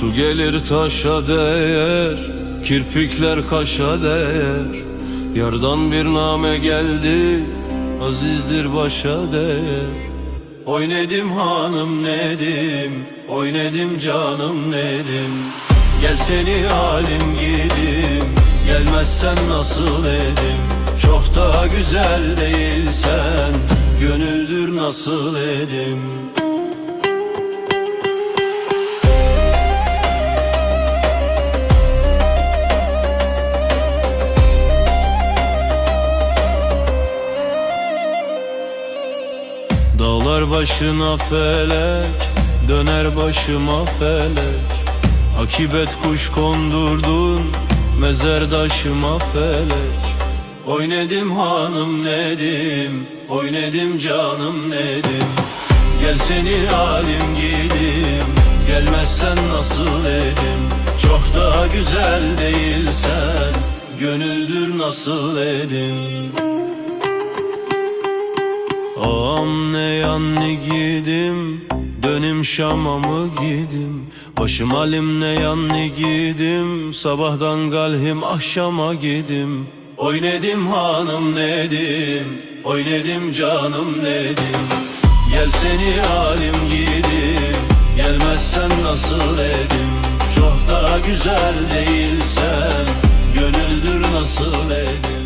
Su gelir taşa değer Kirpikler kaşa değer. Yardan bir name geldi Azizdir başa değer. Oy Nedim hanım Nedim Oy Nedim canım Nedim. Gel seni halim gidim Gelmezsen nasıl edim? Çok daha güzel değilsen Gönüldür nasıl edim Dağlar başına felek Döner başıma felek. Akibet kuş kondurdun Mezerdaşıma felek. Oy hanım Nedim Oy canım Nedim. Gel seni halim gidim Gelmezsen nasıl edim? Çok daha güzel değilsen Gönüldür nasıl edim Ağam ne yanni gidim Dönüm Şam'a mı gidim? Başım halim ne yanni gidim Sabahtan galhim akşama gidim. Oy Nedim hanım Nedim Oy Nedim canım Nedim. Gel seni halim gidim Gelmezsen nasıl edim? Çok daha güzel değilsen Gönüldür nasıl edim